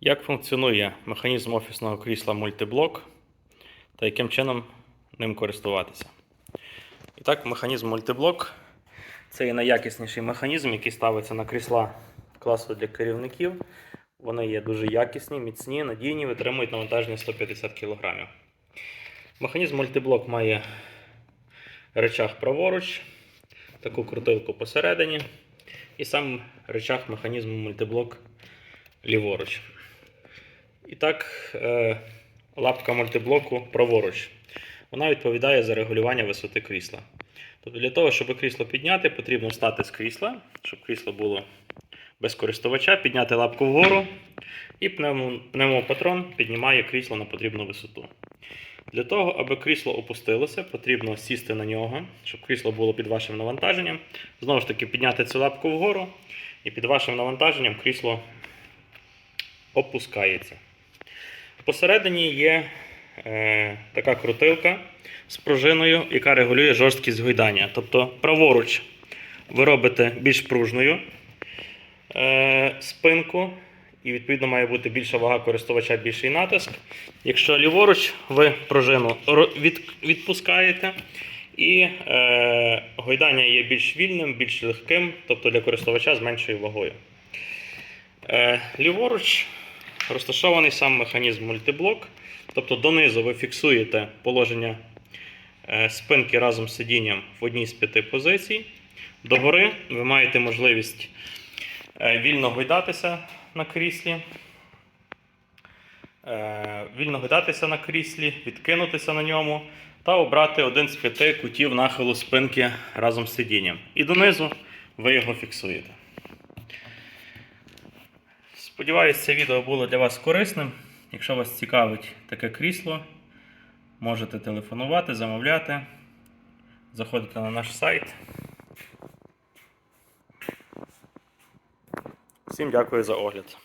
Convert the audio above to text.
Як функціонує механізм офісного крісла мультиблок та яким чином ним користуватися? І так, механізм мультиблок це є найякісніший механізм, який ставиться на крісла класу для керівників. Вони є дуже якісні, міцні, надійні, витримують навантаження 150 кг. Механізм мультиблок має речах праворуч, таку крутилку посередині, і сам речах механізму мультиблок ліворуч. І так, е, лапка мультиблоку праворуч. Вона відповідає за регулювання висоти крісла. Тобто для того, щоб крісло підняти, потрібно встати з крісла, щоб крісло було без користувача, підняти лапку вгору, і пневмопатрон піднімає крісло на потрібну висоту. Для того, аби крісло опустилося, потрібно сісти на нього, щоб крісло було під вашим навантаженням. Знову ж таки, підняти цю лапку вгору, і під вашим навантаженням крісло опускається. Посередині є е, така крутилка з пружиною, яка регулює жорсткість гойдання. Тобто праворуч ви робите більш пружною е, спинку, і відповідно має бути більша вага користувача, більший натиск. Якщо ліворуч, ви пружину відпускаєте. І е, гойдання є більш вільним, більш легким, тобто для користувача з меншою вагою. Е, ліворуч розташований сам механізм мультиблок. Тобто донизу ви фіксуєте положення е, спинки разом з сидінням в одній з п'яти позицій. Догори ви маєте можливість е, вільно гойдатися на кріслі. Е, Вільно гойдатися на кріслі, відкинутися на ньому та обрати один з п'яти кутів нахилу спинки разом з сидінням. І донизу ви його фіксуєте. Сподіваюсь, це відео було для вас корисним. Якщо вас цікавить таке крісло, можете телефонувати, замовляти, заходите на наш сайт. Всім дякую за огляд.